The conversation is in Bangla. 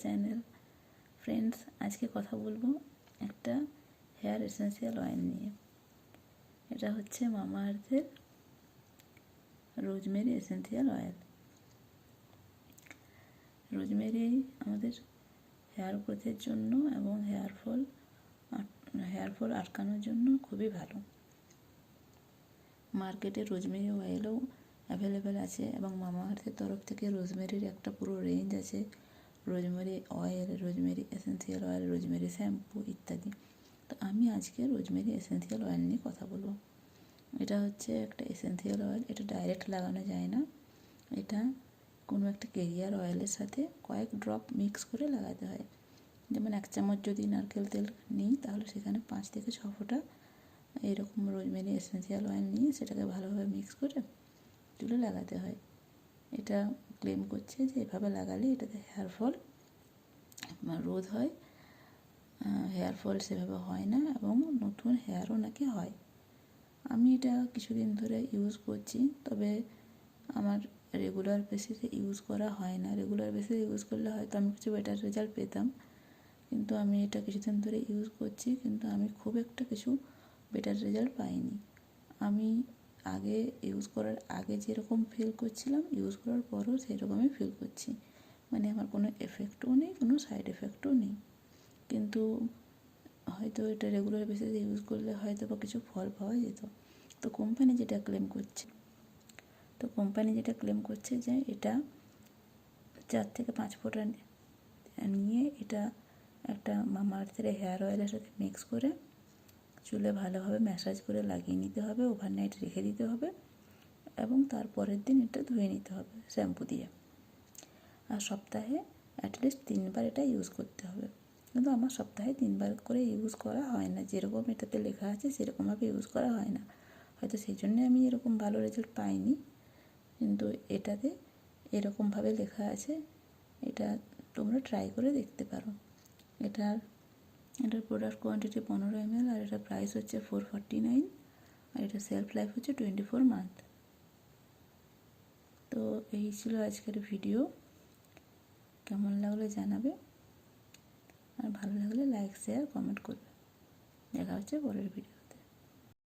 চ্যানেল ফ্রেন্ডস আজকে কথা বলব একটা হেয়ার এসেন্সিয়াল অয়েল নিয়ে। এটা হচ্ছে মামা আর্থের রোজমেরি এসেন্সিয়াল অয়েল রোজমেরি আমাদের হেয়ার গ্রোথের জন্য এবং হেয়ার ফল হেয়ার ফল আটকানোর জন্য খুবই ভালো। মার্কেটে রোজমেরি অয়েলও অ্যাভেলেবেল আছে এবং মামা আর্থের তরফ থেকে রোজমেরির একটা পুরো রেঞ্জ আছে। Rosemary oil rosemary essential oil rosemary shampoo ইত্যাদি। তো আমি আজকে রোজমেরি এসেন্সিয়াল অয়েল নিয়ে কথা বলব। এটা হচ্ছে একটা এসেন্সিয়াল অয়েল এটা ডাইরেক্ট লাগানো যায় না। এটা কোনো একটা কেরিয়ার অয়েলের সাথে কয়েক ড্রপ মিক্স করে লাগাতে হয়। যেমন এক চামচ যদি নারকেল তেল নিই, তাহলে সেখানে পাঁচ থেকে ছ ফোঁটা এরকম রোজমেরি এসেন্সিয়াল অয়েল নিয়ে সেটাকে ভালোভাবে মিক্স করে তুলে লাগাতে হয়। এটা ক্লেম করছে যে এভাবে লাগালে এটাতে হেয়ার ফল রোধ হয়। হেয়ার ফল সেভাবে হয় না এবং নতুন হেয়ারও নাকি হয়। আমি এটা কিছুদিন ধরে ইউজ করছি, তবে আমার রেগুলার বেসিসে ইউজ করা হয় না। রেগুলার বেসিসে ইউজ করলে হয়তো আমি কিছু বেটার রেজাল্ট পেতাম, কিন্তু আমি এটা কিছুদিন ধরে ইউজ করছি, কিন্তু আমি খুব একটা কিছু বেটার রেজাল্ট পাইনি। আমি আগে ইউজ করার, আগে যেরকম ফিল করছিলাম ইউজ করার পরও সেরকমই ফিল করছি। মানে আমার কোনো এফেক্টও নেই, কোনো সাইড এফেক্টও নেই। কিন্তু হয়তো এটা রেগুলার বেসিসে ইউজ করলে হয়তো বা কিছু ফল পাওয়া যেত। তো কোম্পানি যেটা ক্লেম করছে, তো কোম্পানি যেটা ক্লেম করছে যে এটা চার থেকে পাঁচ ফোঁটা নিয়ে এটা একটা মামা আর্থের হেয়ার অয়েলের সাথে মিক্স করে চুলে ভালোভাবে ম্যাসাজ করে লাগিয়ে নিতে হবে ওভারনাইট রেখে দিতে হবে এবং তার পরের দিন এটা ধুয়ে নিতে হবে শ্যাম্পু দিয়ে। আর সপ্তাহে অ্যাটলিস্ট তিনবার এটা ইউজ করতে হবে। কিন্তু আমার সপ্তাহে তিনবার করে ইউজ করা হয় না। যেরকম এটাতে লেখা আছে সেরকমভাবে ইউজ করা হয় না। হয়তো সেই জন্যে আমি এরকম ভালো রেজাল্ট পাইনি। কিন্তু এটাতে এরকমভাবে লেখা আছে, এটা তোমরা ট্রাই করে দেখতে পারো। এটার এটার প্রোডাক্ট কোয়ান্টিটি পনেরো এম আর এটার প্রাইস হচ্ছে ফোর ফর্টি নাইন আর এটা সেলফ লাইফ হচ্ছে টোয়েন্টি ফোর মান্থ তো এই ছিল আজকের ভিডিও কেমন লাগল জানাবে? আর ভালো লাগলে লাইক শেয়ার কমেন্ট করবে। দেখা হচ্ছে পরের ভিডিও